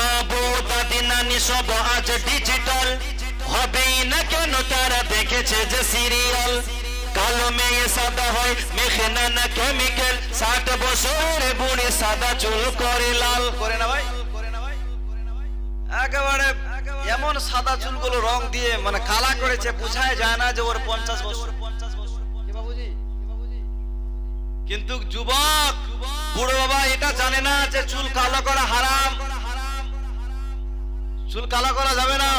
বলছেন যে মা বউ দাদি নানি সব আজ ডিজিটাল হবেই না কেন তারা দেখেছে যে সিরিয়াল কালো মেয়ে সাদা হয় মেখে না কেমিক্যাল ষাট বছরের বুড়ি সাদা চুল করে লাল। করে না ভাই একেবারে এমন সাদা চুলগুলো রং দিয়ে মানে কালা করেছে বোঝায় যায় না যে ওর পঞ্চাশ বছর। কিন্তু যুবক বুড়ো বাবা এটা জানে না যে চুল কালো করা হারাম। চুল কালো করা যাবে না।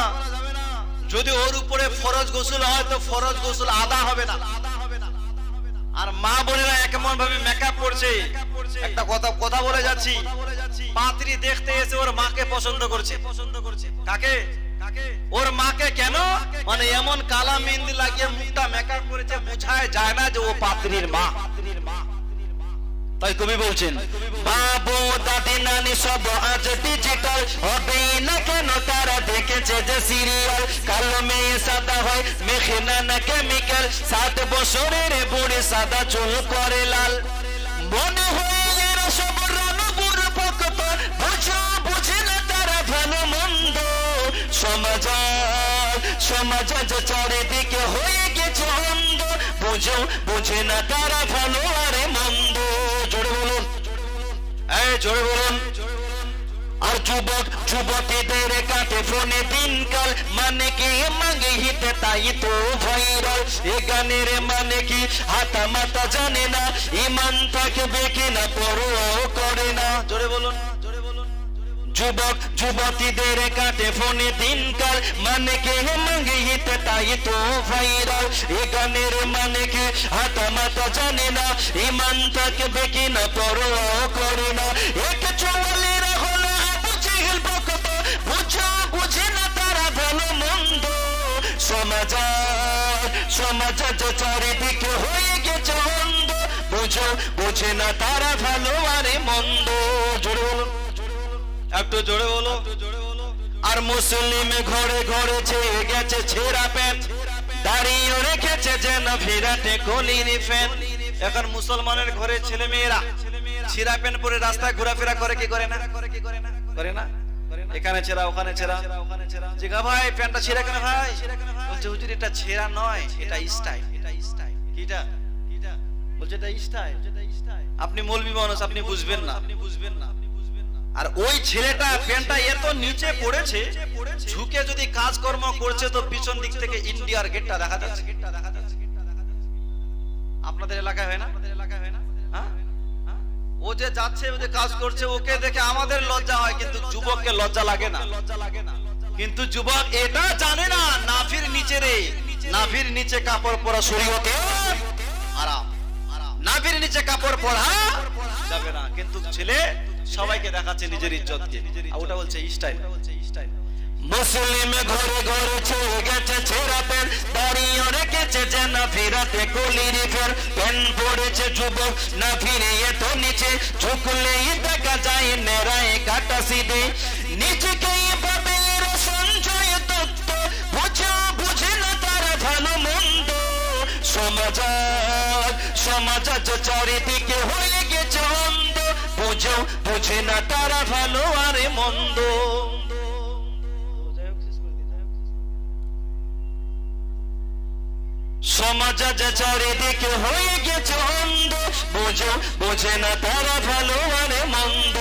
যদি ওর উপরে ফরজ গোসল হয়, তো ফরজ গোসল আদা হবে না। আর মা বোনেরা কেমন ভাবে মেকআপ করছে। একটা কথা কথা বলে যাচ্ছি। পাত্রী দেখতে এসে ওর মাকে পছন্দ করছে। পছন্দ করছে কাকে? ওর মাকে কেন? মানে এমন কালা মেহেন্দি লাগিয়ে মুখটা মেকআপ করেছে, বোঝায় যায় না যে ও পাত্রীর মা পাত্রীর মা। তাই কবি বলছেন, বাবু দাদি নানি সব আজ ডিজিটাল হবেই না কেন তারা দেখেছে যে সিরিয়াল কালো মেয়ে সাদা হয় মেখে না কেমিক্যাল ষাট বছরের বুড়ি সাদা চুল করে লাল। মনে হয় এরা সব ভক্ত। বুঝো, বুঝে না তারা ভালো মন্দ সমাজ সমাজ চারিদিকে হয়ে গেছে অন্ধ। বুঝো, বুঝে না তারা ভালো আরে মন্দ। জোরে বলুন। আর যুবক, যুবতীদের কাটে ফোনে দিনকাল মানে কি মাঙ্গে হিতে তাই তো ভাইরাল। এ গানের মানে কি হাতা মাতা জানে না। ইমান থাকবে কিনা পরোয়াও করে না। জোরে বলুন। যুবক, যুবতীদের কাটে ফোনে দিনকাল মানে কে মাঙ্গে হিতে তাই তো ভাইরাল। এ গানের মানে কে হাতা মাতা জানে না। ইমান থাকবে কিনা পরোয়াও করে না। এক চোয়ালেরা হলো আবু বকত বুঝা, বুঝে না তারা ভালো মন্দ। সমাজ সমাজ আজ চারিদিকে হয়ে গেছে অন্ধ। বুঝো, বুঝে না তারা ভালো আরে মন্দ। জোরে বলুন। একটু জোরে বলো। আর মুসলিম ঘরে ঘরে ছেয়ে গেছে ছেঁড়া প্যান্ট। দাঁড়িয়ে রেখেছে যেন ফিরাতে কলির ফ্যান। এখন মুসলমানের ঘরে ছেলে মেয়েরা পরে রাস্তায় ঘোরাফেরা করে কি করে না? করে না? এখানে ছেঁড়া, ওখানে ছেঁড়া। ভাই, প্যান্টটা কেন ভাই? বলছে, হুজুর, এটা ছেঁড়া নয়, এটা স্টাইল। এটা স্টাইল কিটা? কিটা বলছে, এটা স্টাইল। আপনি মৌলবি মানুষ আপনি বুঝবেন না আপনি বুঝবেন না। আর ওই ছেলেটা প্যান্টটা এত নিচে পড়েছে, ঝুঁকে যদি কাজকর্ম করছে তো পিছন দিক থেকে ইন্ডিয়ার গেটটা দেখা যাচ্ছে। আপনাদের এলাকায় হয় না? হ্যাঁ? ও যে যাচ্ছে, ও যে কাজ করছে, ওকে দেখে আমাদের লজ্জা হয়, কিন্তু যুবককে লজ্জা লাগে না। লজ্জা লাগে না কিন্তু যুবক এটা জানে না, নাভির নিচে রে। নাভির নিচে কাপড় পরা শরীয়তে আরাম। নাভির নিচে কাপড় পরা যাবে না। কিন্তু ছেলে সবাইকে দেখাচ্ছে নিজের ইজ্জতকে। ওটা বলছে স্টাইল মুসলিম ঘরে ঘরে গেছে ছেঁড়া প্যান্ট দাঁড়িয়ে রেখেছে যেন ফিরাতে কলির ফের। পড়েছে যুবক, না ফিরিয়ে তো নিচে। ঝুঁকলেই দেখা যায় নেড়ায় কাটা নিজেকেই সঞ্জয় দত্ত বুঝে না তারা ভালো মন্দ। সমাজ সমাজ চারিদিকে হয়ে গেছে অন্ধ বোঝে বুঝে না তারা ভালো আরে মন্দ। সমাজ আজ চারিদিকে হয়ে গেছে অন্ধ। বোঝো বোঝে না তারা ভালো আরে মন্দ।